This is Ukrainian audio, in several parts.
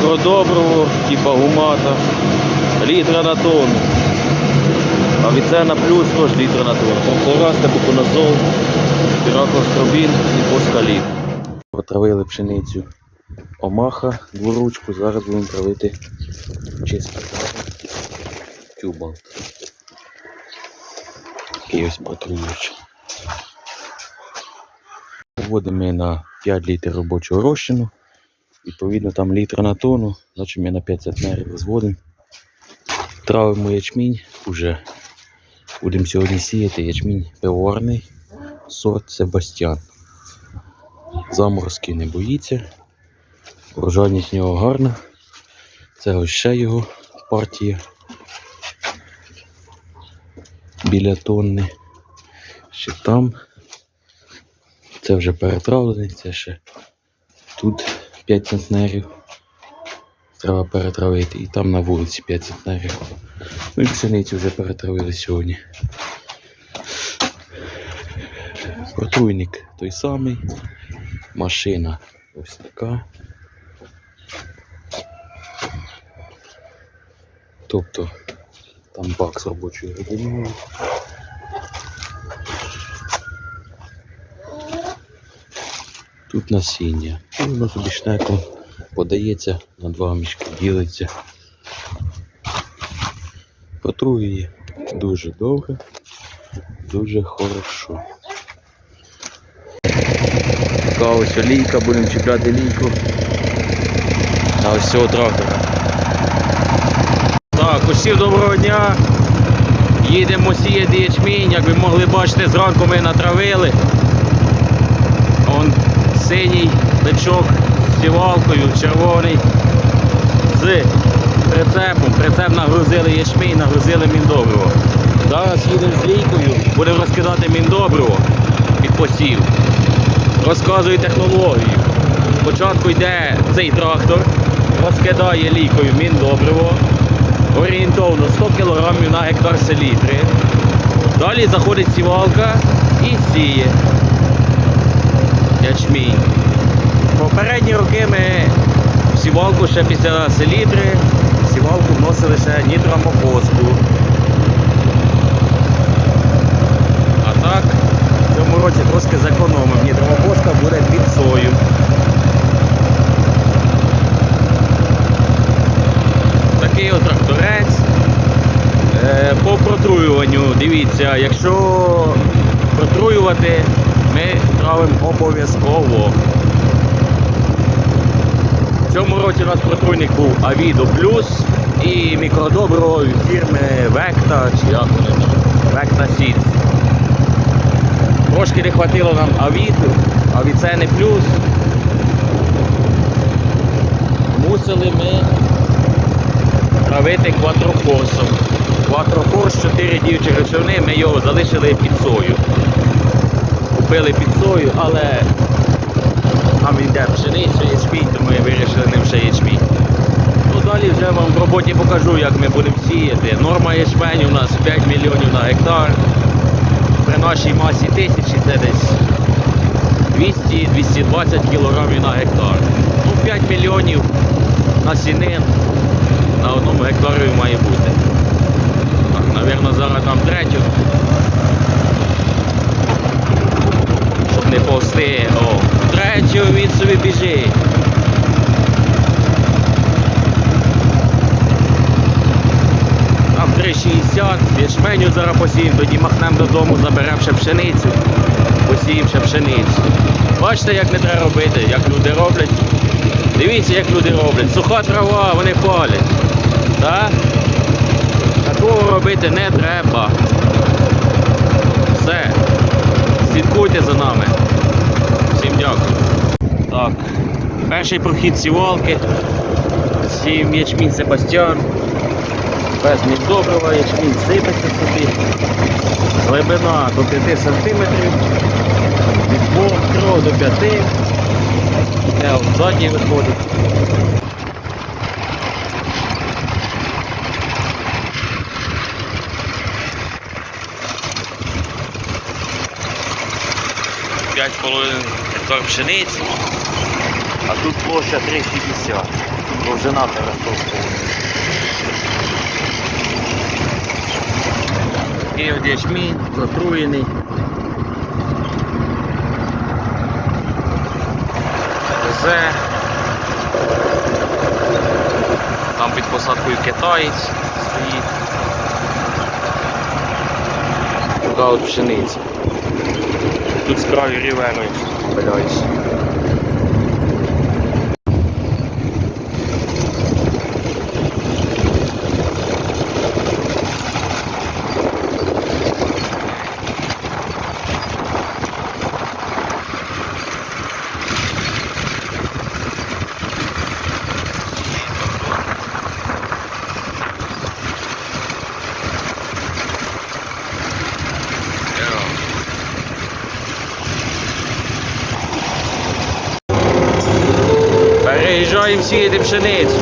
мікродобриво, типа гумата, літра на тонну. Авіцена плюс теж літра на тонну. Хлораста, буконазол, піракостробін і поскаліт. Протравили пшеницю омаха, дворучку, зараз будемо травити чистий тюбал. Такий ось патрулюючий. Вводимо на 5 літрів робочого розчину. Відповідно, там літр на тонну, значить ми на 5 центнерів розводимо. Травимо ячмінь уже. Будемо сьогодні сіяти ячмінь пивоварний, сорт Себастьян. Заморозки не боїться. Врожайність нього гарна. Це ось ще його партія. Біля тонни. Ще там. Це вже перетравлений, це ще тут 5 центнерів. Треба перетравити. І там на вулиці 5 центнерів. Ну і пшеницю вже перетравили сьогодні. Протруйник той самий. Машина ось така. Тобто там бак з робочою рідиною. Тут насіння. І воно собі шнеком подається, на два мішки ділиться. Протруює дуже добре, дуже хорошо. Така ось олійка, будемо чіпляти лійку на ось цього трактора. Так, усім доброго дня. Їдемо сіяти ячмінь, як ви могли бачити, зранку ми натравили. Синій бичок з сівалкою, червоний з прицепом. Прицеп нагрузили ячмінь, нагрузили міндобриво. Зараз їдемо з лійкою, будемо розкидати міндобриво під посів. Розказую технологію. Спочатку йде цей трактор, розкидає лійкою міндобриво, орієнтовно 100 кг на гектар селітри. Далі заходить сівалка і сіє ячмінь. Попередні роки ми в сівалку ще після селітри, сівалку вносили ще нітромофоску. А так, в цьому році трошки зекономив. Нітромофоска буде під сою. Такий от тракторець. Е, По протруюванню, дивіться, якщо протруювати, ми травимо обов'язково. В цьому році у нас протруйник був Авідо Плюс і мікродобриво фірми Векта, чи як вони там, Векта Seeds. Трошки не хватило нам Авіду, Авіцени Плюс. Мусили ми травити квадрокорсом. Квадрокорс 4 діючі речовини, ми його залишили під сою. Купили під сою, але нам йде пшеницю, ячмінь, тому ми вирішили ним ще ячмінь. Ну далі вже вам в роботі покажу, як ми будемо сіяти. Норма ячменю у нас 5 мільйонів на гектар. При нашій масі тисячі це десь 200-220 кілограмів на гектар. Ну 5 мільйонів насінин на одному гектарі має бути. Так, Навірно, зараз там третю. Щоб не повсти. О, третю він собі біжить. Там 3,60, ячменю зараз посіємо, тоді махнемо додому, заберемо ще пшеницю, посіємо ще пшеницю. Бачите, як не треба робити, як люди роблять. Дивіться, як люди роблять. Суха трава, вони палять. Так? Такого робити не треба. Все. Слідкуйте за нами. Дякую. Так, перший прохід сівалки. Сів ячмінь Себастьян. Без добрива, ячмінь сипеться собі. Глибина до 5 см. Від 2 до 5 Де от ззаді виходить. П'ять з половиною гектар пшениці, а тут площа 3,60. Довжина терактовського. І от ячмінь затруєний. Везе. Там під посадкою китаєць стоїть. Така от пшениця. Тут з краю Bye guys. Переїжджаємо сіяти пшеницю.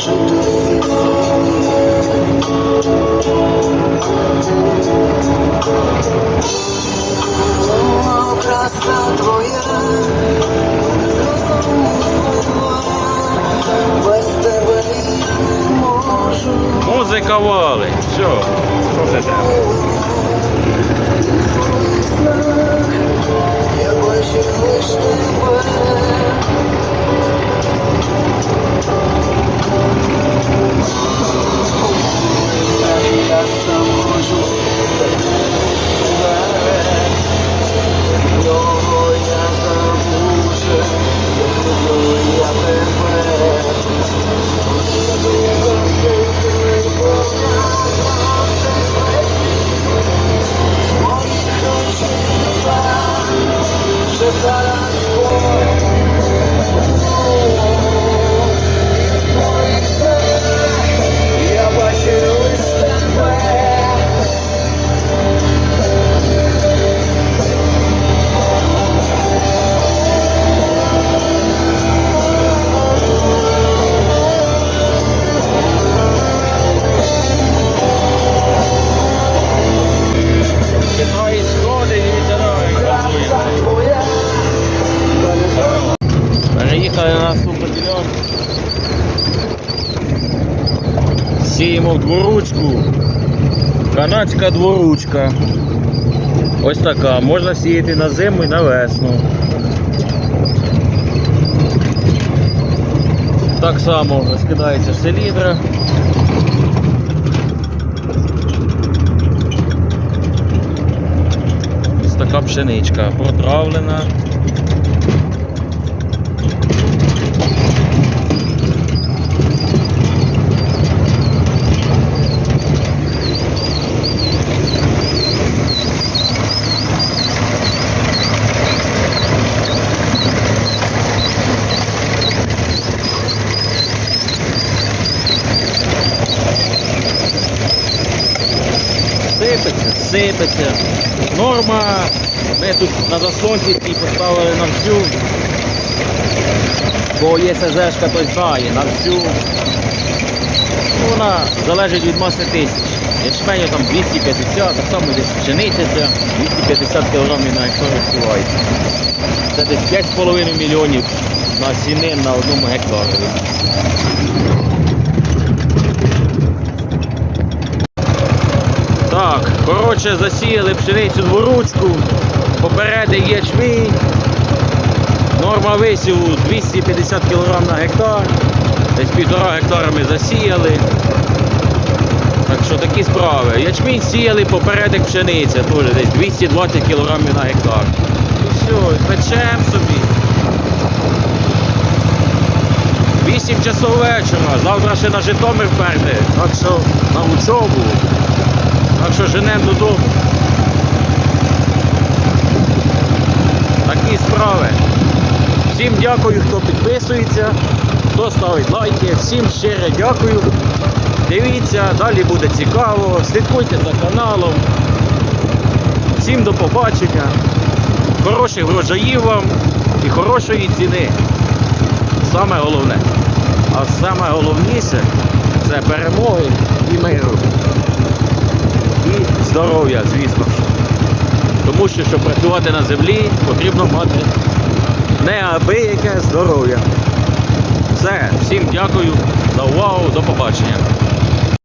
Краса твоя, без тебе не можу. Музика. Все. Що це треба? Я бачу лиш тебе. Я сам Сіємо дворучку. Канадська дворучка. Ось така. Можна сіяти на зиму і на весну. Так само розкидається селідра. Ось така пшеничка протравлена. Сипеться, сипеться. Норма. Ми тут на заслонці і поставили на всю. Бо є СЗшка, то знає, на всю. Ну, Вона залежить від маси тисяч. Ячменю там 250, так само десь пшениця 250 кг на гектар відсувається. Це десь 5,5 мільйонів на сіни на одному гектарі. Так, коротше, засіяли пшеницю дворучку, попереди ячмінь. Норма висіву 250 кг на гектар. Десь півтора гектара ми засіяли. Так що такі справи. Ячмінь сіяли попередок пшениця, теж десь 220 кг на гектар. І все, печемо собі. 8 часов вечора, завтра ще на Житомир перти, так що на учобу. Так що женемо додому. Такі справи. Всім дякую, хто підписується, хто ставить лайки. Всім щире дякую. Дивіться, далі буде цікаво. Слідкуйте за каналом. Всім до побачення. Хороших врожаїв вам і хорошої ціни. Саме головне. А саме головніше це перемоги і миру. І здоров'я, звісно ж. Тому що, щоб працювати на землі, потрібно мати неабияке здоров'я. Все, всім дякую за увагу, до побачення.